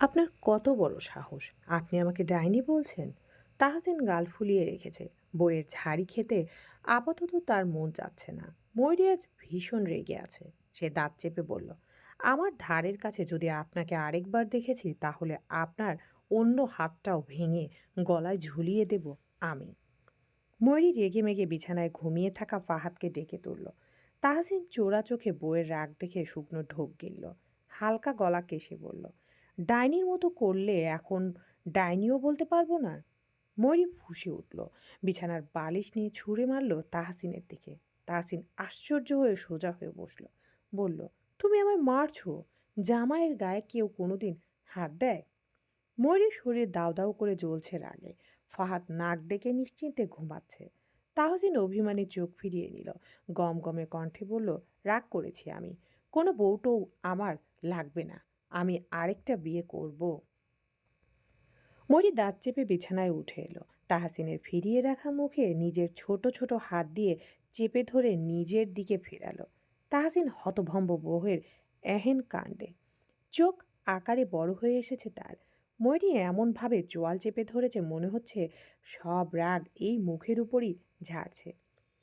আপনার কত বড় সাহস? আপনি আমাকে ডাইনি বলছেন? তাহসিন গাল ফুলিয়ে রেখেছে। বইয়ের ঝাড়ি খেতে আপাতত তার মন যাচ্ছে না। ময়ূরী আজ ভীষণ রেগে আছে। সে দাঁত চেপে বলল, আমার ধারের কাছে যদি আপনাকে আরেকবার দেখেছি, তাহলে আপনার অন্য হাতটাও ভেঙে গলায় ঝুলিয়ে দেব আমি। ময়ূরী রেগে মেগে বিছানায় ঘুমিয়ে থাকা ফাহাদকে ডেকে তুলল। তাহসিন চোরা চোখে বইয়ের রাগ দেখে শুকনো ঢোক গিলল। হালকা গলা কেসে বলল ডাইনির মতো করলে এখন ডাইনিও বলতে পারব না? ময়ূরী ফুঁসে উঠল, বিছানার বালিশ নিয়ে ছুঁড়ে মারল তাহসিনের দিকে। তাহসিন আশ্চর্য হয়ে সোজা হয়ে বসল, বলল, তুমি আমায় মারছো? জামাইয়ের গায়ে কেউ কোনোদিন হাত দেয়? ময়ূরীর শরীর দাউ দাউ করে জ্বলছে রাগে। ফাহাদ নাক ডেকে নিশ্চিন্তে ঘুমাচ্ছে। তাহসিন অভিমানী চোখ ফিরিয়ে নিল গম গমে কণ্ঠে বলল, রাগ করেছি আমি। কোনো বউটও আমার লাগবে না। আমি আরেকটা বিয়ে করব। মরি দাঁত চেপে বিছানায় উঠে এলো। তাহসিনের ফিরিয়ে রাখা মুখে নিজের ছোট ছোট হাত দিয়ে চেপে ধরে নিজের দিকে ফেরালো। তাহসিন হতভম্ব বহের এহেন কাণ্ডে। চোখ আকারে বড় হয়ে এসেছে তার। ময়ূরী এমনভাবে চোয়াল চেপে ধরেছে মনে হচ্ছে সব রাগ এই মুখের উপরই ঝাড়ছে।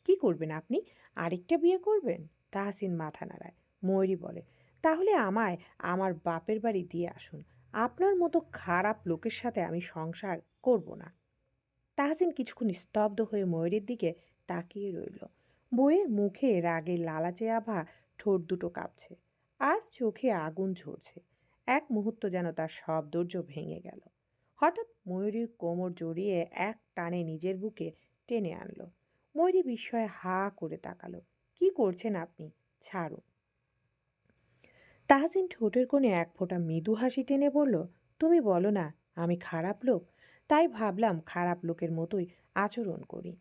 কি করবেন আপনি? আরেকটা বিয়ে করবেন? তাহসিন মাথা নাড়ায়। ময়ূরী বলে তাহলে আমায় আমার বাপের বাড়ি দিয়ে আসুন। আপনার মতো খারাপ লোকের সাথে আমি সংসার করব না। তাহসিন কিছুক্ষণ স্তব্ধ হয়ে ময়ূরের দিকে তাকিয়ে রইল। বইয়ের মুখে রাগে লালাচে আভা ঠোঁট দুটো কাঁপছে আর চোখে আগুন ঝরছে। এক মুহূর্ত যেন তার সব ভেঙে গেল। হঠাৎ ময়ূরীর কোমর জড়িয়ে এক টানে নিজের বুকে টেনে আনলো। ময়ূরী বিস্ময়ে হা করে তাকালো। কি করছেন আপনি? ছাড়ুন। তাহসিন ঠোঁটের কোণে এক ফোঁটা মৃদু হাসি টেনে বলল, তুমি বলো না, আমি খারাপ লোক? তাই ভাবলাম খারাপ লোকের মতোই আচরণ করি।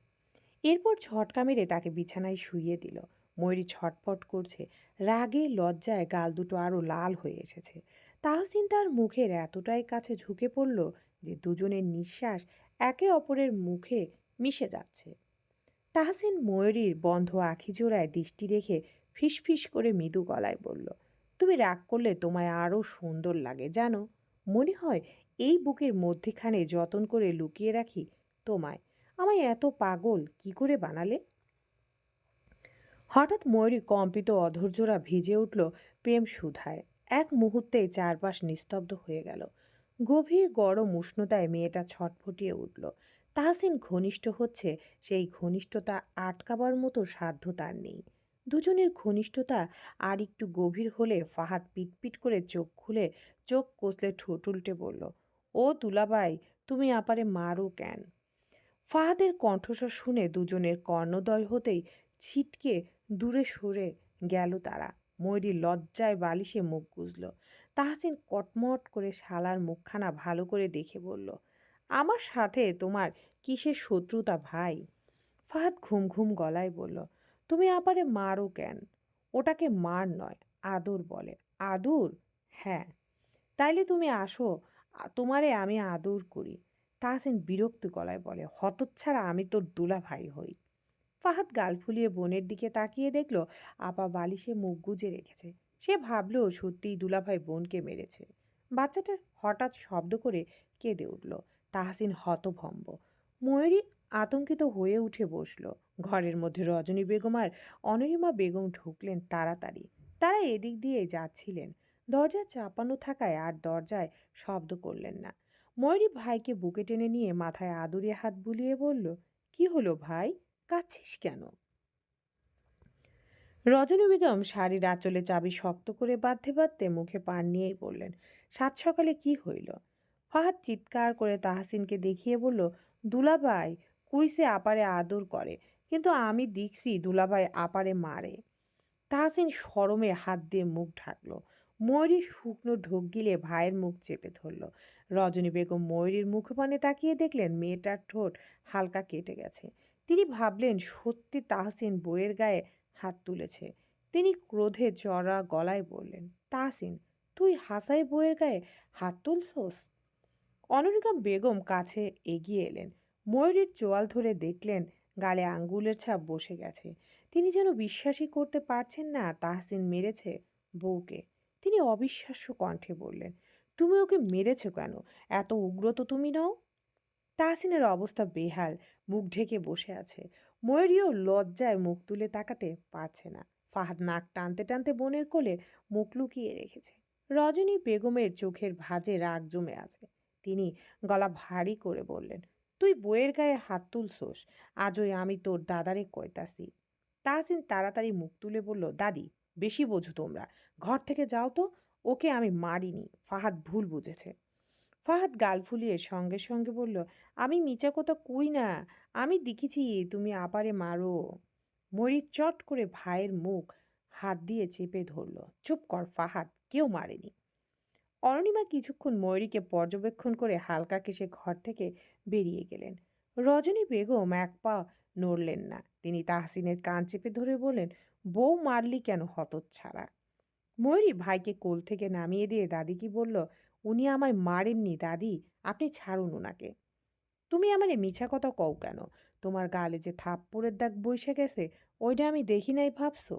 এরপর ঝটকা মেরে তাকে বিছানায় শুইয়ে দিল। ময়ূরী ছটফট করছে। রাগে, লজ্জায় গাল দুটো আরও লাল হয়ে এসেছে। তাহসিন তার মুখের এতটাই কাছে ঝুঁকে পড়ল যে দুজনের নিঃশ্বাস একে অপরের মুখে মিশে যাচ্ছে। তাহসিন ময়ূরীর বন্ধ আখি জোড়ায় দৃষ্টি রেখে ফিসফিস করে মৃদু গলায় বলল তুমি রাগ করলে তোমায় আরও সুন্দর লাগে, জানো? মনে হয় এই বুকের মধ্যেখানে যতন করে লুকিয়ে রাখি তোমায়। আমায় এত পাগল, কি করে বানালে? হঠাৎ ময়ূরী কম্পিত অধৈর্যরা ভিজে উঠল প্রেম সুধায়। এক মুহূর্তে চারপাশ নিস্তব্ধ হয়ে গেল। গভীর গরম উষ্ণতায় মেয়েটা ছটফটিয়ে উঠল। তাহসিন ঘনিষ্ঠ হচ্ছে, সেই ঘনিষ্ঠতা আটকাবার মতো সাধ্য তার নেই। দুজনের ঘনিষ্ঠতা আর একটু গভীর হলে ফাহাদ পিটপিট করে চোখ খুলে, চোখ কষলে ঠোঁট উল্টে বলল, ও তুলাবাই তুমি আপারে মারো কেন? ফাহাদের কণ্ঠস্বর শুনে দুজনের কর্ণদয় হতেই ছিটকে দূরে সরে গেল তারা। ময়ূরী লজ্জায় বালিশে মুখ গুজল। তাহসিন কটমট করে শালার মুখখানা ভালো করে দেখে বলল, আমার সাথে তোমার কিসের শত্রুতা ভাই? ফাহাদ ঘুম ঘুম গলায় বলল তুমি আপারে মারো কেন? ওটাকে মার নয়, আদর বলে। আদর? হ্যাঁ। তাইলে তুমি আসো তোমারে আমি আদর করি। তাহসিন বিরক্ত গলায় বলে, হতচ্ছাড়া আমি তোর দুলা ভাই হই। ফাহাদ গাল ফুলিয়ে বোনের দিকে তাকিয়ে দেখল, আপা বালিশে মুখ গুজে রেখেছে। সে ভাবলো, সত্যিই দুলাভাই বোনকে মেরেছে। বাচ্চাটা হঠাৎ শব্দ করে কেঁদে উঠল। তাহসিন হতভম্ব। ময়ূরী আতঙ্কিত হয়ে উঠে বসল। ঘরের মধ্যে রজনী বেগম আর অনরিমা বেগম ঢুকলেন তাড়াতাড়ি। তারা এদিক দিয়ে যাচ্ছিলেন। দরজা চাপানো থাকায় আর দরজায় শব্দ করলেন না। ময়ূরী ভাইকে বুকে টেনে নিয়ে মাথায় আদুরে হাত বুলিয়ে বলল, কি হলো ভাই? কাঁদছিস কেন? রজনী বেগম শাড়ির আঁচলে চাবি শক্ত করে বাঁধতে বাঁধতে মুখে পান নিয়েই বললেন, সাত সকালে কি হইল? ফাহাদ চিৎকার করে তাহসিনকে দেখিয়ে বলল, দুলাভাই, কুইসে আপারে আদর করে। কিন্তু আমি দেখছি দুলাভাই আপারে মারে। তাহসিন শরমে হাত দিয়ে মুখ ঢাকলো। ময়ূরী শুকনো ঢোক গিলে ভাইয়ের মুখ চেপে ধরল। রজনী বেগম ময়ূরীর মুখপানে তাকিয়ে দেখলেন, মেয়েটার ঠোঁট হালকা কেটে গেছে। তিনি ভাবলেন, সত্যি তাহসিন বইয়ের গায়ে হাত তুলেছে। তিনি ক্রোধে চড়া গলায় বললেন, তাহসিন, তুই হাসাই বইয়ের গায়ে হাত তুলছোস? অনরিকা বেগম কাছে এগিয়ে এলেন। ময়ূরীর চোয়াল ধরে দেখলেন গালে আঙ্গুলের ছাপ বসে গেছে। তিনি যেন বিশ্বাসই করতে পারছেন না তাহসিন মেরেছে বউকে। তিনি অবিশ্বাস্য কণ্ঠে বললেন, তুমি ওকে মেরেছো কেন? এত উগ্র তো তুমি নও? তাহসিনের অবস্থা বেহাল, মুখ ঢেকে বসে আছে। ময়ূরীও লজ্জায় মুখ তুলে তাকাতে পারছে না। ফাহাদ নাক টানতে টানতে বোনের কোলে মুখ লুকিয়ে রেখেছে। রজনী বেগমের চোখের ভাঁজে রাগ জমে আছে। তিনি গলা ভারী করে বললেন তুই বইয়ের গায়ে হাত তুলছোস, আজই আমি তোর দাদারে কইতাছি। তাহসিন তাড়াতাড়ি মুখ তুলে বলল, দাদি, বেশি বোঝো তোমরা, ঘর থেকে যাও তো, ওকে আমি মারিনি, ফাহাদ ভুল বুঝেছে। ফাহাদ গাল ফুলিয়ে সঙ্গে সঙ্গে বলল, আমি মিচা কথা কই না, আমি দেখেছি তুমি আপারে মারো। মরির চট করে ভাইয়ের মুখ হাত দিয়ে চেপে ধরল, চুপ কর ফাহাদ, কেউ মারেনি। অরণিমা কিছুক্ষণ ময়ূরীকে পর্যবেক্ষণ করে হালকা কেসে ঘর থেকে বেরিয়ে গেলেন। রজনী বেগম এক পা নড়লেন না। তিনি তাহসিনের কান চেপে ধরে বললেন, বউ মারলি কেন হতচ্ছাড়া? ময়ূরী ভাইকে কোল থেকে নামিয়ে দিয়ে দাদিকে বলল, উনি আমায় মারেননি দাদি, আপনি ছাড়ুন ওনাকে তুমি আমারে মিছা কথা কও কেন? তোমার গালে যে থাপ্পড়ের দাগ বইসে গেছে, ওইটা আমি দেখি নাই ভাবছ?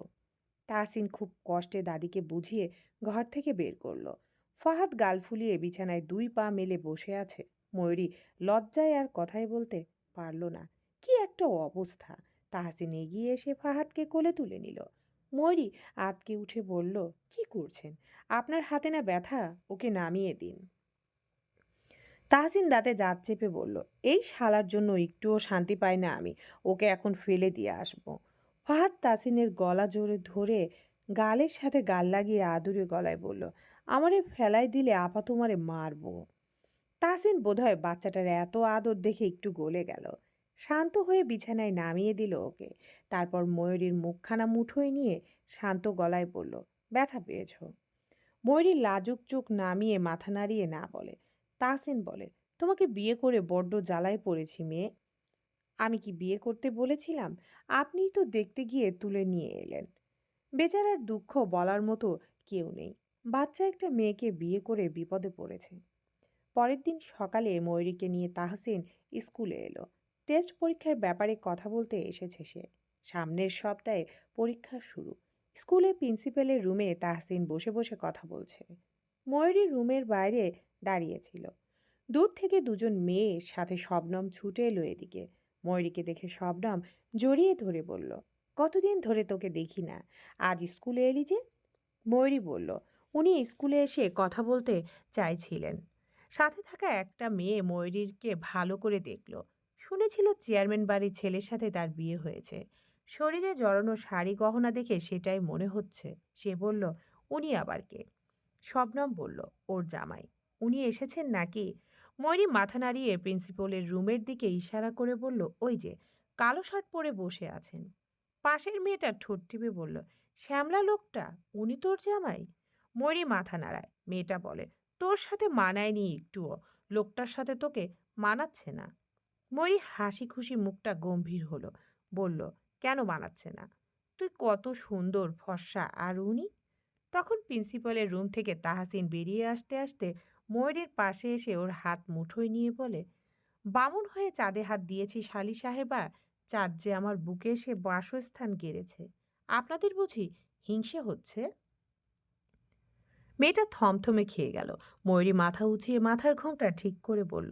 তাহসিন খুব কষ্টে দাদিকে বুঝিয়ে ঘর থেকে বের করল। ফাহাদ গাল ফুলিয়ে বিছানায় দুই পা মেলে বসে আছে। ময়ূরী লজ্জায় আর কথাই বলতে পারল না, কি একটা অবস্থা? তাহসিন এগিয়ে এসে ফাহাদকে কোলে তুলে নিল। ময়ূরী আতকে উঠে বলল, কি করছেন? আপনার হাতে না ব্যথা? ওকে নামিয়ে দিন। তাহসিন দাঁতে দাঁত চেপে বলল, এই শালার জন্য একটুও শান্তি পাই না আমি, ওকে এখন ফেলে দিয়ে আসব। ফাহাদ তাসিনের গলা জোরে ধরে গালের সাথে গাল লাগিয়ে আদুরে গলায় বলল আমারে ফেলাই দিলে আপা তোমারে মারবো। তাসিন বোধহয় বাচ্চাটার এত আদর দেখে একটু গলে গেল। শান্ত হয়ে বিছানায় নামিয়ে দিল ওকে। তারপর ময়ূরীর মুখখানা মুঠোয় নিয়ে শান্ত গলায় বলল, ব্যথা পেয়েছ? ময়ূরী লাজুক চোখ নামিয়ে মাথা নাড়িয়ে না বলে। তাসিন বলে, তোমাকে বিয়ে করে বড্ড জ্বালায় পড়েছি মেয়ে। আমি কি বিয়ে করতে বলেছিলাম? আপনিই তো দেখতে গিয়ে তুলে নিয়ে এলেন। বেচারার দুঃখ বলার মতো কেউ নেই। বাচ্চা একটা মেয়েকে বিয়ে করে বিপদে পড়েছে। পরের দিন সকালে ময়ূরীকে নিয়ে তাহসিন স্কুলে এলো। টেস্ট পরীক্ষার ব্যাপারে কথা বলতে এসেছে সে। সামনের সপ্তাহে পরীক্ষা শুরু। স্কুলে প্রিন্সিপালের রুমে তাহসিন বসে বসে কথা বলছে। ময়ূরী রুমের বাইরে দাঁড়িয়েছিল দূর থেকে দুজন মেয়ে সাথে শবনম ছুটে এলো এদিকে। ময়ূরীকে দেখে শবনম জড়িয়ে ধরে বলল, কতদিন ধরে তোকে দেখি না? আজ স্কুলে এলি যে? ময়ূরী বলল উনি স্কুলে এসে কথা বলতে চাইছিলেন। সাথে থাকা একটা মেয়ে ময়ূরীরকে ভালো করে দেখল। শুনেছিল চেয়ারম্যান বাড়ির ছেলের সাথে তার বিয়ে হয়েছে। শরীরে জড়ানো শাড়ি গহনা দেখে সেটাই মনে হচ্ছে। সে বলল, উনি আবার কে? শবনম বলল, ওর জামাই। উনি এসেছেন নাকি? ময়ূরী মাথা নাড়িয়ে প্রিন্সিপালের রুমের দিকে ইশারা করে বলল, ওই যে, কালো শার্ট পরে বসে আছেন। পাশের মেয়েটা ঠোঁট টিপে বলল, শ্যামলা লোকটা, উনি তোর জামাই? ময়ূরী মাথা নাড়ায়। মেয়েটা বলে, তোর সাথে মানায়নি একটুও। লোকটার সাথে তোকে মানাচ্ছে না। ময়ূরী হাসি খুশি মুখটা গম্ভীর হলো, বলল, কেন মানাচ্ছে না? তুই কত সুন্দর, ফর্সা, আর উনি? তখন প্রিন্সিপালের রুম থেকে তাহাসিন বেরিয়ে আসতে আসতে ময়ূরের পাশে এসে ওর হাত মুঠোয় নিয়ে বলে, বামুন হয়ে চাঁদে হাত দিয়েছি শালি সাহেবা, চাঁদ যে আমার বুকে এসে বাসস্থান গেড়েছে। আপনাদের বুঝি হিংসে হচ্ছে? মেয়েটা থমথমে খেয়ে গেল। ময়ূরী মাথা উঁচিয়ে মাথার ঘোমটা ঠিক করে বলল,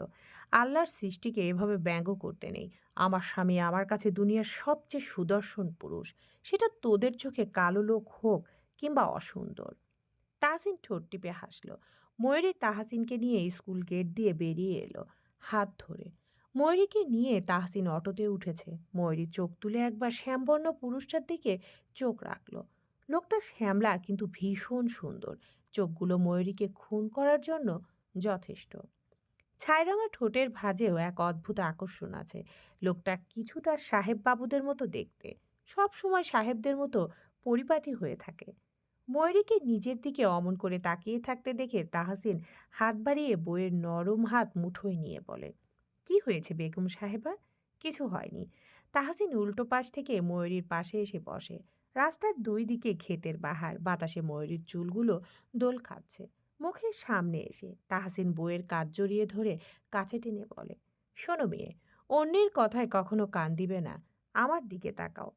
আল্লাহর সৃষ্টিকে এভাবে ব্যঙ্গ করতে নেই। আমার স্বামী আমার কাছে দুনিয়ার সবচেয়ে সুদর্শন পুরুষ। সেটা তোদের চোখে কালো লোক হোক কিংবা অসুন্দর। তাহসিন ঠোঁট টিপে হাসল। ময়ূরী তাহাসিনকে নিয়ে স্কুল গেট দিয়ে বেরিয়ে এলো হাত ধরে। ময়ূরীকে নিয়ে তাহসিন অটোতে উঠেছে। ময়ূরী চোখ তুলে একবার শ্যামবর্ণ পুরুষটার দিকে চোখ রাখল। লোকটা শ্যামলা কিন্তু ভীষণ সুন্দর। চোখগুলো ময়ূরীকে খুন করার জন্য যথেষ্ট। ছাইরাঙা ঠোঁটের ভাজেও এক অদ্ভুত আকর্ষণ আছে। লোকটা কিছুটা সাহেব বাবুদের মতো দেখতে। সব সময় সাহেবদের মতো পরিপাটি হয়ে থাকে। ময়ূরীকে নিজের দিকে অমন করে তাকিয়ে থাকতে দেখে তাহাসিন হাত বাড়িয়ে বইয়ের নরম হাত মুঠোয় নিয়ে বলে, কি হয়েছে বেগম সাহেবা? কিছু হয়নি। তাহাসিন উল্টো পাশ থেকে ময়ূরীর পাশে এসে বসে। রাস্তার দুই দিকে ক্ষেতের বাহার বাতাসে ময়ূরীর চুলগুলো দোল খাচ্ছে মুখের সামনে এসে তাহাসিন বইয়ের কাজ জড়িয়ে ধরে কাছে টেনে বলে, শোনো মেয়ে, অন্যের কথায় কখনো কান দিবে না, আমার দিকে তাকাও।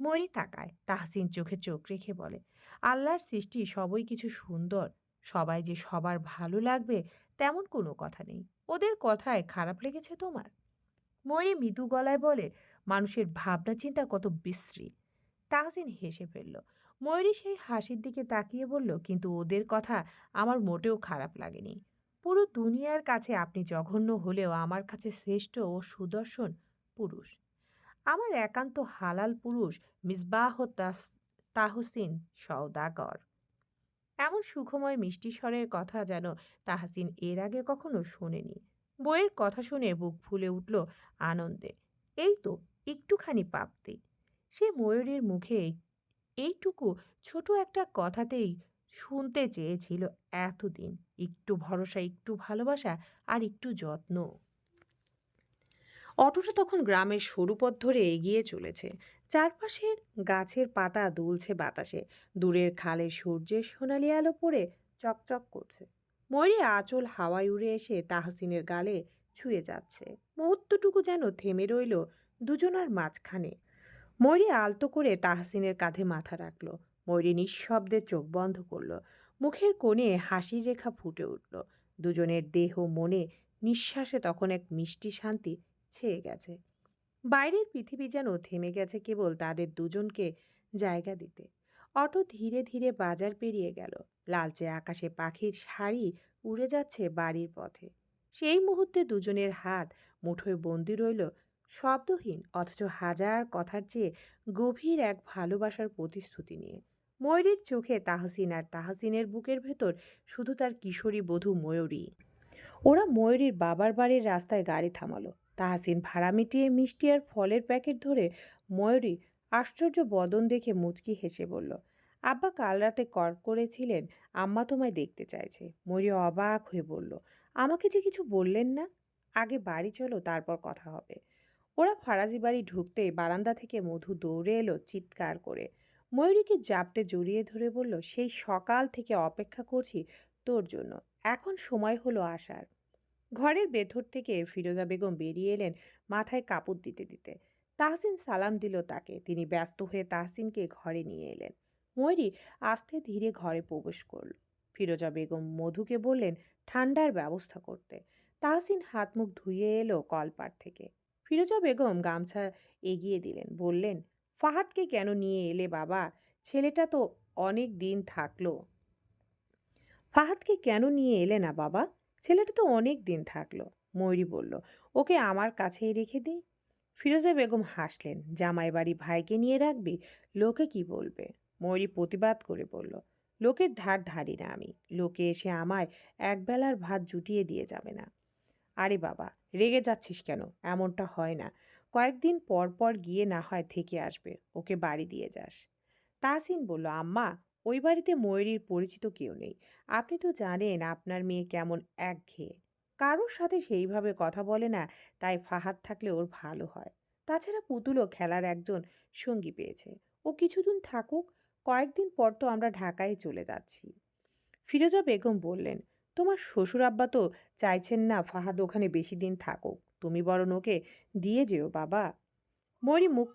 ময়ূরী তাকায়, তাহসিন চোখে চোখ রেখে বলে, আল্লাহর সৃষ্টি সবই কিছু সুন্দর, সবাই যে সবার ভালো লাগবে তেমন কোনো কথা নেই, ওদের কথায় খারাপ লেগেছে তোমার? ময়ূরী মৃদু গলায় বলে, মানুষের ভাবনা চিন্তা কত বিশ্রী। তাহসিন হেসে ফেলল। ময়ূরী সেই হাসির দিকে তাকিয়ে বলল, কিন্তু ওদের কথা আমার মোটেও খারাপ লাগেনি। পুরো দুনিয়ার কাছে আপনি জঘন্য হলেও আমার কাছে শ্রেষ্ঠ ও সুদর্শন পুরুষ। আমার একান্ত হালাল পুরুষ মিসবাহ তাহসিন সওদাগর। এমন সুখময় মিষ্টি স্বরের কথা যেন তাহসিন এর আগে কখনো শোনেনি। বইয়ের কথা শুনে বুক ফুলে উঠল আনন্দে। এই তো, একটুখানি প্রাপ্তি সে ময়ূরের মুখে এইটুকু ছোট একটা কথাতেই শুনতে চেয়েছিল এতদিন। একটু ভরসা, একটু ভালোবাসা আর একটু যত্ন। অটোটা তখন গ্রামের সরু পথ ধরে এগিয়ে চলেছে। চারপাশের গাছের পাতা দুলছে বাতাসে। দূরের খালে সূর্যের সোনালি আলো পড়ে চকচক করছে। ময়ূরী আঁচল হাওয়ায় উড়ে এসে তাহসিনের গালে ছুঁয়ে যাচ্ছে। মুহূর্তটুকু যেন থেমে রইল দুজনার মাঝখানে। ময়ূরী আলতো করে তাহসিনের কাঁধে মাথা রাখল। ময়ূরী নিঃশব্দে চোখ বন্ধ করল। মুখের কোণে হাসির রেখা ফুটে উঠল। দুজনের দেহ, মনে, নিঃশ্বাসে তখন এক মিষ্টি শান্তি ছেয়ে গেছে। বাইরের পৃথিবী যেন থেমে গেছে কেবল তাদের দুজনকে জায়গা দিতে। অটো ধীরে ধীরে বাজার পেরিয়ে গেল। লালচে আকাশে পাখির শাড়ি উড়ে যাচ্ছে বাড়ির পথে। সেই মুহূর্তে দুজনের হাত মুঠোয় বন্দি রইল শব্দহীন অথচ হাজার কথার চেয়ে গভীর এক ভালোবাসার প্রতিশ্রুতি নিয়ে। ময়ূরীর চোখে তাহসিন আর তাহসিনের বুকের ভেতর শুধু তার কিশোরী বধূ ময়ূরী। ওরা ময়ূরীর বাবার বাড়ির রাস্তায় গাড়ি থামালো। তাহসিন ভাড়া মিটিয়ে মিষ্টি আর ফলের প্যাকেট ধরে ময়ূরী আশ্চর্য বদন দেখে মুচকি হেসে বলল, আব্বা, কাল রাতে কর করেছিলেন, আম্মা তোমায় দেখতে চাইছে। ময়ূরী অবাক হয়ে বলল, আমাকে যে কিছু বললেন না? আগে বাড়ি চলো, তারপর কথা হবে। ওরা ফারাজি বাড়ি ঢুকতেই বারান্দা থেকে মধু দৌড়ে এলো চিৎকার করে। ময়ূরীকে জাপটে জড়িয়ে ধরে বলল, সেই সকাল থেকে অপেক্ষা করছি তোর জন্য। এখন সময় হলো আসার। ঘরের ভেতর থেকে ফিরোজা বেগম বেরিয়ে এলেন মাথায় কাপড় দিতে দিতে। তাহসিন সালাম দিল তাকে। তিনি ব্যস্ত হয়ে তাহসিনকে ঘরে নিয়ে এলেন। ময়ূরী আস্তে ধীরে ঘরে প্রবেশ করল। ফিরোজা বেগম মধুকে বললেন, ঠান্ডার ব্যবস্থা করতে। তাহসিন হাত মুখ ধুয়ে এলো কলপার থেকে। ফিরোজা বেগম গামছা এগিয়ে দিলেন। বললেন, ফাহাদকে কেন নিয়ে এলে বাবা? ছেলেটা তো অনেক দিন থাকল। ফাহাদকে কেন নিয়ে এলে না বাবা? ছেলেটা তো অনেক দিন থাকল। ময়ূরী বলল, ওকে আমার কাছেই রেখে দিই ফিরোজা বেগম হাসলেন জামাই বাড়ি ভাইকে নিয়ে রাখবি? লোকে কি বলবে? ময়ূরী প্রতিবাদ করে বলল, লোকের ধার ধারি না আমি। লোকে এসে আমায় একবেলার ভাত জুটিয়ে দিয়ে যাবে না। আরে বাবা, রেগে যাচ্ছিস কেন? এমনটা হয় না। কয়েকদিন পর পর গিয়ে না হয় থেকে আসবে, ওকে বাড়ি দিয়ে যাস। তাহসিন বলল, আম্মা, ওই বাড়িতে ময়ূরীর পরিচিত কেউ নেই। আপনি তো জানেন আপনার মেয়ে কেমন একঘেয়ে। কারোর সাথে সেইভাবে কথা বলে না, তাই ফাহাদ থাকলে ওর ভালো হয়। তাছাড়া পুতুলও খেলার একজন সঙ্গী পেয়েছে। ও কিছুদিন থাকুক, কয়েকদিন পর তো আমরা ঢাকায় চলে যাচ্ছি। ফিরোজা বেগম বললেন তোমার শ্বশুর আব্বা তো চাইছেন না ফাহাদ ওখানে বেশি দিন থাকুক। তুমি বরং ওকে দিয়ে যেও, বাবা। ময়ূরী মুখ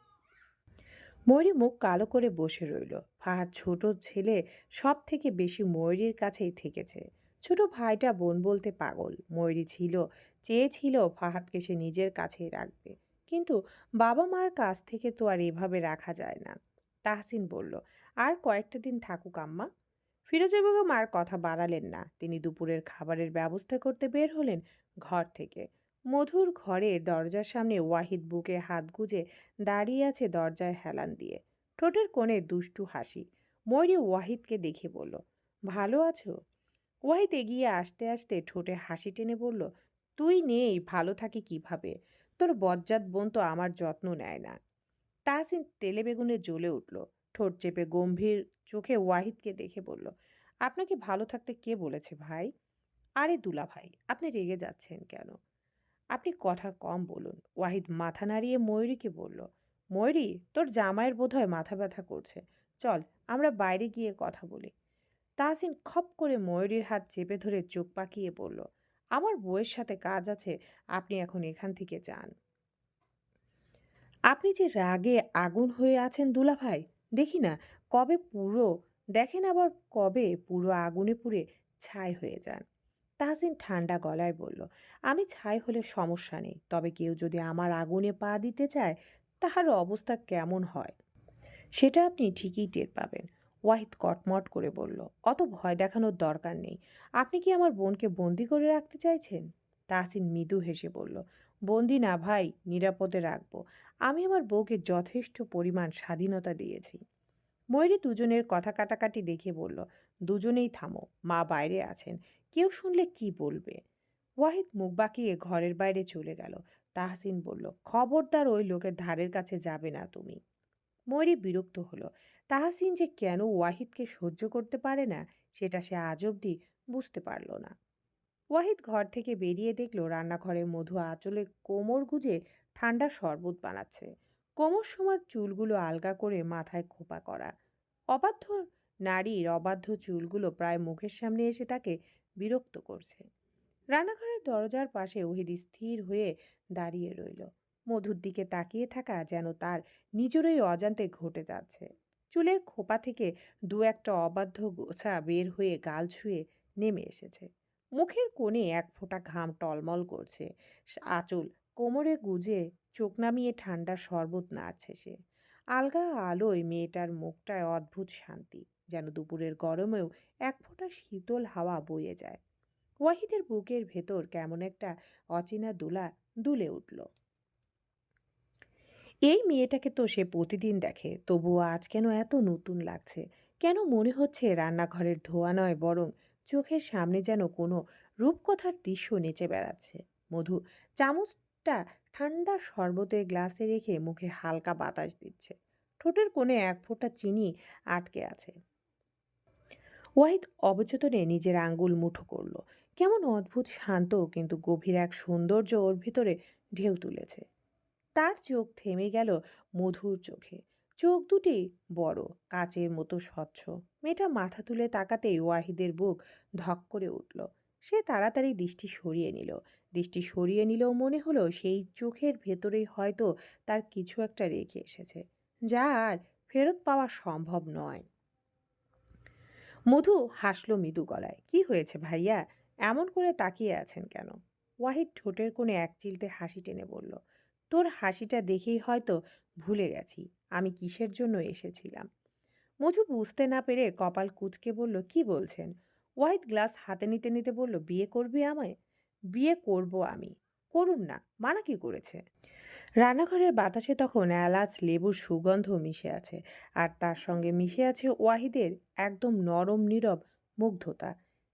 ময়ূরী মুখ কালো করে বসে রইল। ফাহাদ ছোট ছেলে সব থেকে বেশি ময়ূরীর কাছেই থেকেছে। ছোট ভাইটা বোন বলতে পাগল। ময়ূরী ছিল চেয়েছিল ফাহাদকে সে নিজের কাছেই রাখবে। কিন্তু বাবা মার কাছ থেকে তো আর এভাবে রাখা যায় না। তাহসিন বলল, আর কয়েকটা দিন থাকুক আম্মা। ফিরোজা বেগম আর কথা বাড়ালেন না। তিনি দুপুরের খাবারের ব্যবস্থা করতে বের হলেন ঘর থেকে। মধুর ঘরের দরজার সামনে ওয়াহিদ বুকে হাত গুজে দাঁড়িয়ে আছে দরজায় হেলান দিয়ে। ঠোঁটের কোণে দুষ্টু হাসি। ময়ূরী ওয়াহিদকে দেখে বলল, ভালো আছো? ওয়াহিদ এগিয়ে আসতে আসতে ঠোঁটে হাসি টেনে বলল, তুই নেই, ভালো থাকি কীভাবে? তোর বজ্জাত বোন তো আমার যত্ন নেয় না। তাহসিন তেলে বেগুনে জ্বলে উঠল। ঠোঁট চেপে গম্ভীর চোখে ওয়াহিদকে দেখে বলল, আপনাকে ভালো থাকতে কে বলেছে ভাই? আরে দুলা ভাই, আপনি রেগে যাচ্ছেন কেন? আপনি কথা কম বলুন। ওয়াহিদ মাথা নাড়িয়ে ময়ূরীকে বলল, ময়ূরী, তোর জামাইয়ের বোধহয় মাথা ব্যথা করছে। চল, আমরা বাইরে গিয়ে কথা বলি। তাহসিন খপ করে ময়ূরীর হাত চেপে ধরে চোখ পাকিয়ে বলল, আমার বউয়ের সাথে কাজ আছে, আপনি এখন এখান থেকে যান। আপনি যে রাগে আগুন হয়ে আছেন দুলা ভাই দেখি না, কবে পুরো, দেখেন আবার কবে পুরো আগুনে পুড়ে ছাই হয়ে যান। তাহসিন ঠান্ডা গলায় বলল, আমি ছাই হলে সমস্যা নেই, তবে কেউ যদি আমার আগুনে পা দিতে চায়, তাহার অবস্থা কেমন হয়? সেটা আপনি ঠিকই টের পাবেন। ওয়াহিদ কটমট করে বলল, অত ভয় দেখানোর দরকার নেই। আপনি কি আমার বোনকে বন্দি করে রাখতে চাইছেন? তাহসিন মৃদু হেসে বলল বন্দি না ভাই, নিরাপদে রাখব। আমি আমার বউকে যথেষ্ট পরিমাণ স্বাধীনতা দিয়েছি। ময়ূরী দুজনের কথা কাটাকাটি দেখে বলল, দুজনেই থামো, মা বাইরে আছেন। কেউ শুনলে কি বলবে? ওয়াহিদ মুখ বাঁকিয়ে ঘরের বাইরে চলে গেল। তাহসিন বলল, খবরদার ওই লোকের ধারের কাছে যাবে না তুমি। ময়ূরী বিরক্ত হলো, তাহসিন যে কেন ওয়াহিদকে সহ্য করতে পারে না, সেটা সে আজ অবধি বুঝতে পারল না। ওয়াহিদ ঘর থেকে বেরিয়ে দেখল রান্নাঘরে মধু আঁচলে কোমর গুজে ঠান্ডা শরবত বানাচ্ছে। কোমর সময় চুলগুলো আলগা করে মাথায় খোপা করা। অবাধ্য নারীর অবাধ্য চুলগুলো প্রায় মুখের সামনে এসে তাকে বিরক্ত করছে। রান্নাঘরের দরজার পাশে ওহিদ স্থির হয়ে দাঁড়িয়ে রইল। মধুর দিকে তাকিয়ে থাকা যেন তার নিজেরই অজান্তে ঘটে যাচ্ছে। চুলের খোপা থেকে দু একটা অবাধ্য গোছা বের হয়ে গাল ছুঁয়ে নেমে এসেছে। মুখের কোণে এক ফোঁটা ঘাম টলমল করছে। আঁচল কোমরে গুজে চোখ নামিয়ে ঠান্ডা শরবত নাড়ছে সে। আলগা আলোয় মেয়েটার মুখটায় অদ্ভুত শান্তি, যেন দুপুরের গরমেও এক ফোঁটা শীতল হাওয়া বয়ে যায়। ওয়াহিদের বুকের ভেতর কেমন একটা অচেনা দোলা দুলে উঠল। এই মেয়েটাকে তো সে প্রতিদিন দেখে, তবুও আজ কেন এত নতুন লাগছে? কেন মনে হচ্ছে রান্নাঘরের ধোয়া নয় বরং চোখের সামনে যেন কোনো রূপকথার দৃশ্য নেচে বেড়াচ্ছে। মধু চামচটা ঠান্ডা শরবতের গ্লাসে রেখে মুখে হালকা বাতাস দিচ্ছে। ঠোঁটের কোণে এক ফোঁটা চিনি আটকে আছে। ওয়াহিদ অবচেতনে নিজের আঙ্গুল মুঠো করল। কেমন অদ্ভুত শান্ত কিন্তু গভীর এক সৌন্দর্য ওর ভিতরে ঢেউ তুলেছে। তার চোখ থেমে গেল মধুর চোখে। চোখ দুটি বড়, কাচের মতো স্বচ্ছ। মেয়েটা মাথা তুলে তাকাতেই ওয়াহিদের বুক ধক করে উঠল। সে তাড়াতাড়ি দৃষ্টি সরিয়ে নিল। দৃষ্টি সরিয়ে নিলেও মনে হলো সেই চোখের ভেতরেই হয়তো তার কিছু একটা রেখে এসেছে, যা আর ফেরত পাওয়া সম্ভব নয়। মধু হাসলো মৃদু গলায়, কি হয়েছে ভাইয়া? এমন করে তাকিয়ে আছেন কেন? ওয়াহিদ ঠোঁটের কোণে এক চিলতে হাসি টেনে বলল, তোর হাসিটা দেখেই হয়তো ভুলে গেছি, আমি কিসের জন্য এসেছিলাম? মজু বুঝতে না পেরে কপাল কুচকে বলল, কি বলছেন? হোয়াইট গ্লাস হাতে নিতে নিতে বলল, বিয়ে করবি আমায়? বিয়ে করব আমি। করুন না, মানা কি করেছে? রান্নাঘরের বাতাসে তখন এলাচ, লেবুর সুগন্ধ মিশে আছে আর তার সঙ্গে মিশে আছে ওয়াহিদের একদম নরম, নীরব মুগ্ধতা।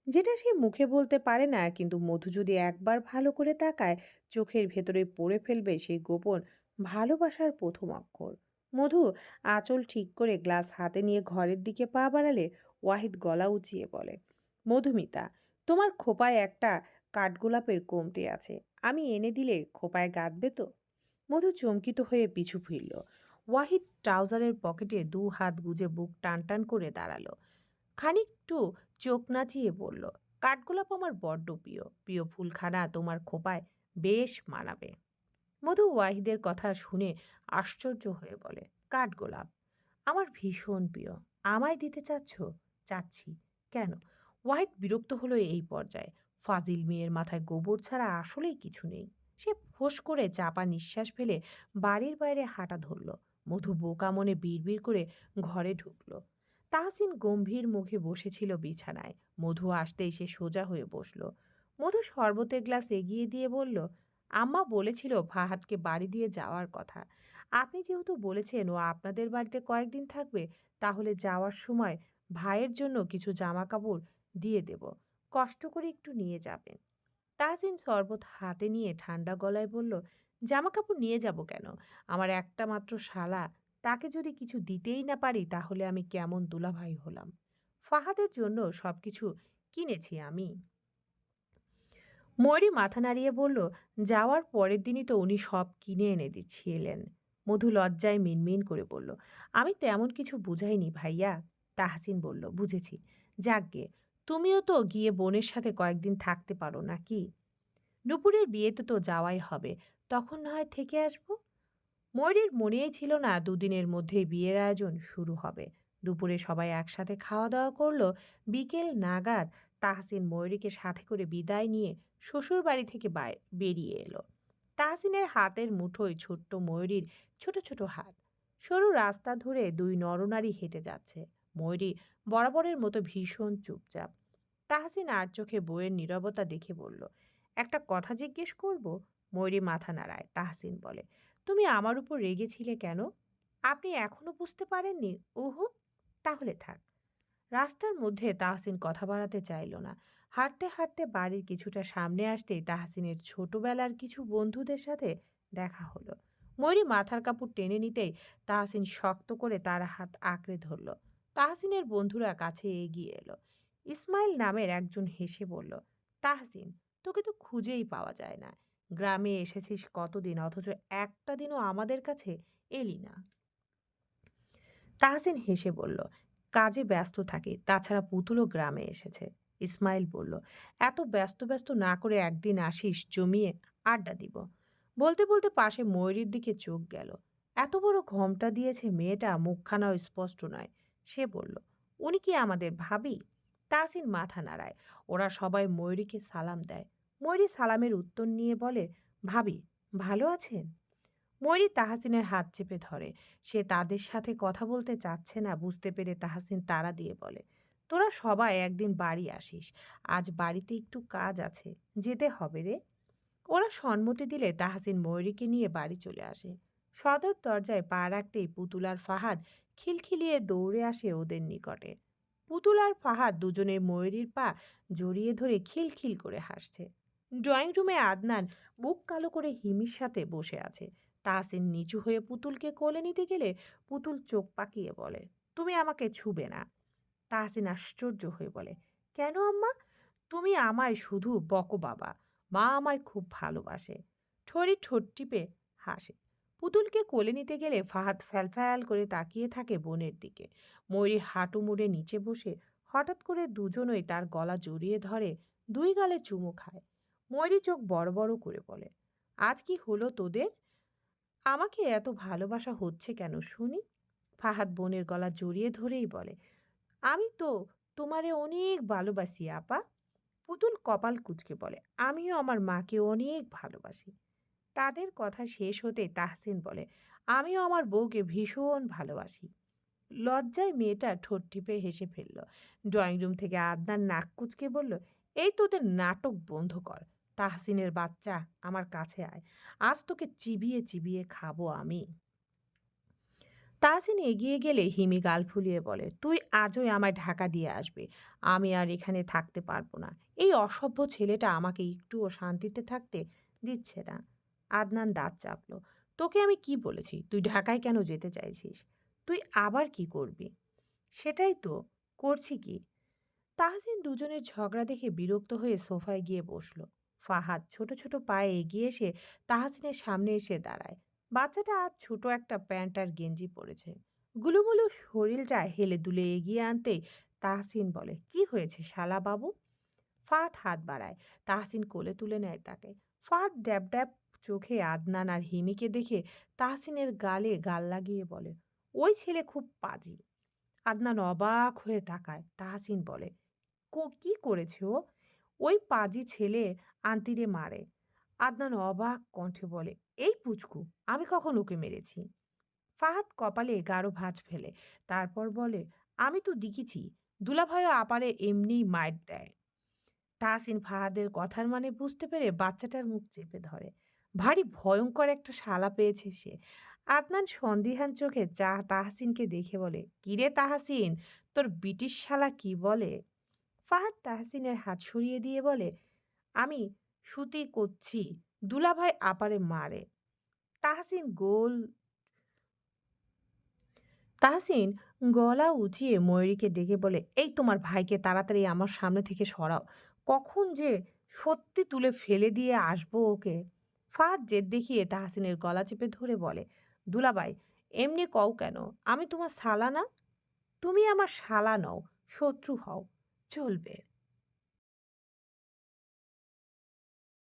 যেটা সে মুখে বলতে পারে না, কিন্তু মধু যদি একবার ভালো করে তাকায়, চোখের ভেতরে পড়ে ফেলবে সেই গোপন ভালোবাসার প্রথম অক্ষর। মধু, আঁচল ঠিক করে গ্লাস হাতে নিয়ে ঘরের দিকে পা বাড়ালে ওয়াহিদ গলা উঁচিয়ে বলে, মধুমিতা, তোমার খোপায় একটা কাঠগোলাপের কমতি আছে। আমি এনে দিলে খোপায় গাঁদবে তো? মধু চমকিত হয়ে পিছু ফিরল। ওয়াহিদ ট্রাউজারের পকেটে দু হাত গুজে বুক টান টান করে দাঁড়াল। খানিকটু চোখ নাচিয়ে বলল, কাঠগোলাপ আমার বড্ড প্রিয়। প্রিয় ফুলখানা তোমার খোপায় বেশ মানাবে। মধু ওয়াহিদের কথা শুনে আশ্চর্য হয়ে বলে, কাঠগোলাপ, আমার ভীষণ প্রিয়। আমায় দিতে চাচ্ছ? চাচ্ছি। কেন? ওয়াহিদ বিরক্ত হলো এই পর্যায়ে। ফাজিল মেয়ের মাথায় গোবর ছাড়া আসলেই কিছু নেই। সে ফোঁস করে চাপা নিঃশ্বাস ফেলে বাড়ির বাইরে হাঁটা ধরল। মধু বোকা মনে বিড়বিড় করে ঘরে ঢুকলো। তাহসিন গম্ভীর মুখে বসেছিল বিছানায়। মধু আসতেই সে সোজা হয়ে বসল। মধু শরবতের গ্লাস এগিয়ে দিয়ে বলল আম্মা বলেছিল ফাহাদকে বাড়ি দিয়ে যাওয়ার কথা। আপনি যেহেতু বলেছেন ও আপনাদের বাড়িতে কয়েকদিন থাকবে, তাহলে যাওয়ার সময় ভাইয়ের জন্য কিছু জামা কাপড় দিয়ে দেব। কষ্ট করে একটু নিয়ে যাবেন। তাহসিন শরবত হাতে নিয়ে ঠান্ডা গলায় বলল জামা কাপড় নিয়ে যাব কেন? আমার একটা মাত্র শালা, তাকে যদি কিছু দিতেই না পারি তাহলে আমি কেমন দুলাভাই হলাম। ফাহাদের জন্য সব কিছু কিনেছি আমি। ময়ূরী মাথা নাড়িয়ে বলল, যাওয়ার পরের দিনই তো উনি সব কিনে এনে দিচ্ছিলেন। মধু লজ্জায় মিনমিন করে বলল, আমি তেমন কিছু বুঝাইনি ভাইয়া। তাহসিন বলল, বুঝেছি। যাকগে তুমিও তো গিয়ে বোনের সাথে কয়েকদিন থাকতে পারো নাকি? নুপুরের বিয়েতে তো যাওয়াই হবে, তখন না হয় থেকে আসব? ময়ূরীর মনেই ছিল না দুদিনের মধ্যেই বিয়ের আয়োজন শুরু হবে। দুপুরে সবাই একসাথে খাওয়া দাওয়া করল। বিকেল নাগাদ তাহসিন ময়ূরীকে সাথে করে বিদায় নিয়ে শ্বশুর বাড়ি থেকে বেরিয়ে এলো। তাহসিনের হাতের মুঠোয় ছোট্ট ময়ূরীর ছোট ছোট হাত। সরু রাস্তা ধরে দুই নরনারী হেঁটে যাচ্ছে। ময়ূরী বরাবরের মতো ভীষণ চুপচাপ। তাহসিন আর চোখে বইয়ের নীরবতা দেখে বলল, একটা কথা জিজ্ঞেস করব? ময়ূরী মাথা নাড়ায়। তাহসিন বলে, তুমি আমার উপর রেগেছিলে কেন? আপনি এখনও বুঝতে পারেননি। ওহো তাহলে থাক। রাস্তার মধ্যে তাহসিন কথা বাড়াতে চাইল না। হাঁটতে হাঁটতে বাড়ির কিছুটা সামনে আসতেই তাহসিনের ছোটবেলার কিছু বন্ধুদের সাথে দেখা হলো। ময়ূরী মাথার কাপড় টেনে নিতেই তাহসিন শক্ত করে তার হাত আঁকড়ে ধরল। তাহসিনের বন্ধুরা কাছে এগিয়ে এলো। ইসমাইল নামের একজন হেসে বলল, তাহসিন, তোকে তো খুঁজেই পাওয়া যায় না। গ্রামে এসেছিস কতদিন, অথচ একটা দিনও আমাদের কাছে এলি না? তাহসিন হেসে বলল কাজে ব্যস্ত থাকে। তাছাড়া পুতুলও গ্রামে এসেছে। ইসমাইল বলল, এত ব্যস্ত ব্যস্ত না করে একদিন আসিস, জমিয়ে আড্ডা দিব। বলতে বলতে পাশে ময়ূরীর দিকে চোখ গেল। এত বড় ঘমটা দিয়েছে মেয়েটা, মুখখানাও স্পষ্ট নয়। সে বলল, উনি কি আমাদের ভাবি? তাহসিন মাথা নাড়ায়, ওরা সবাই ময়ূরীকে সালাম দেয়। ময়ূরী সালামের উত্তর নিয়ে বলে, ভাবি, ভালো আছেন? ময়ূরী তাহাসিনের হাত চেপে ধরে। সে তাদের সাথে কথা বলতে চাচ্ছে না, বুঝতে পেরে তাহাসিন তারা দিয়ে বলে, তোরা সবাই একদিন বাড়ি আসিস, আজ বাড়িতে একটু কাজ আছে, যেতে হবে রে? ওরা সম্মতি দিলে তাহাসিন ময়ূরীকে নিয়ে বাড়ি চলে আসে। সদর দরজায় পা রাখতেই পুতুল আর ফাহাদ খিলখিলিয়ে দৌড়ে আসে ওদের নিকটে। পুতুল আর ফাহাদ দুজনে ময়ূরীর পা জড়িয়ে ধরে খিলখিল করে হাসছে। ড্রয়িং রুমে আদনান মুখ কালো করে হিমির সাথে বসে আছে। তাহসিন নিচু হয়ে পুতুলকে কোলে নিতে গেলে পুতুল চোখ পাকিয়ে বলে, তুমি আমাকে ছুবে না। তাহসিন আশ্চর্য হয়ে বলে, কেন আম্মা? তুমি আমায় শুধু বকো বাবা মা আমায় খুব ভালোবাসে। ঠরি ঠোঁট টিপে হাসে। পুতুলকে কোলে নিতে গেলে ফাহাদ ফ্যালফ্যাল করে তাকিয়ে থাকে বোনের দিকে। ময়ূরী হাঁটু মুড়ে নিচে বসে হঠাৎ করে দুজনই তার গলা জড়িয়ে ধরে, দুই গালে চুমু খায়। ময়ূরী চোখ বড় বড় করে বলে, আজ কি হলো তোদের? আমাকে এত ভালোবাসা হচ্ছে কেন শুনি? ফাহাদ বোনের গলা জড়িয়ে ধরেই বলে, আমি তো তোমারে অনেক ভালোবাসি, আপা। পুতুল কপাল কুচকে বলে, আমিও আমার মাকে অনেক ভালোবাসি। তাদের কথা শেষ হতে তাহসিন বলে, আমিও আমার বউকে ভীষণ ভালোবাসি। লজ্জায় মেয়েটা ঠোঁট টিপে হেসে ফেলল। ড্রয়িং রুম থেকে আদনার নাক কুচকে বলল, এই তোদের নাটক বন্ধ কর। তাহসিনের বাচ্চা আমার কাছে আয়। আজ তোকে চিবিয়ে চিবিয়ে খাব আমি। তাহসিন এগিয়ে গেলে হিমি গাল ফুলিয়ে বলে, তুই আজই আমায় ঢাকা দিয়ে আসবে। আমি আর এখানে থাকতে পারব না। এই অসভ্য ছেলেটা আমাকে একটুও শান্তিতে থাকতে দিচ্ছে না। আদনান দাঁত চাপলো, তোকে আমি কি বলেছি? তুই ঢাকায় কেন যেতে চাইছিস? তুই আবার কি করবি? সেটাই তো, করছি কি? তাহসিন দুজনের ঝগড়া দেখে বিরক্ত হয়ে সোফায় গিয়ে বসল। ফাহাদ ছোট ছোট পায়ে এগিয়ে এসে তাহসিনের সামনে এসে দাঁড়ায়। বাচ্চাটা আজ ছোট একটা প্যান্ট আর গেঞ্জি পরেছে। গুলুমুলু শরীরটা হেলে দুলে এগিয়ে আনতে তাহসিন বলে, কি হয়েছে শালা বাবু? ফাহাদ হাত বাড়ায়। তাহসিন কোলে তুলে নেয় তাকে। ফাহাদ ড্যাব ড্যাব চোখে আদনান আর হিমিকে দেখে তাহসিনের গালে গাল লাগিয়ে বলে, ওই ছেলে খুব পাজি। আদনান অবাক হয়ে তাকায়। তাহসিন বলে, "কো- কি করেছে ও? ওই পাজি ছেলে আন্তিরে মারে। আদনান অবাক কণ্ঠে বলে, এই পুচকু, আমি কখন ওকে মেরেছি? ফাহাদ কপালে গাঢ় ভাঁজ ফেলে, তারপর বলে, আমি তো দেখিছি দুলাভাইও আপারে এমনিই মায়ের দেয়। তাহসিন ফাহাদের কথার মানে বুঝতে পেরে বাচ্চাটার মুখ চেপে ধরে। ভারী ভয়ঙ্কর একটা শালা পেয়েছে সে। আদনান সন্দিহান চোখে চা তাহসিনকে দেখে বলে, কিরে তাহাসিন, তোর ব্রিটিশ শালা কি বলে? ফাহাদ তাহসিনের হাত সরিয়ে দিয়ে বলে, আমি সুতি করছি দুলাভাই আপারে মারে। তাহসিন গোল, তাহসিন গলা উঁচিয়ে ময়ূরীকে ডেকে বলে, এই তোমার ভাইকে তাড়াতাড়ি আমার সামনে থেকে সরাও। কখন যে সত্যি তুলে ফেলে দিয়ে আসব ওকে? ফাহাদ জেদ দেখিয়ে তাহসিনের গলা চেপে ধরে বলে, দুলাভাই, এমনি কও কেন? আমি তোমার শালা না? তুমি আমার শালা নও, শত্রু হও। চলবে।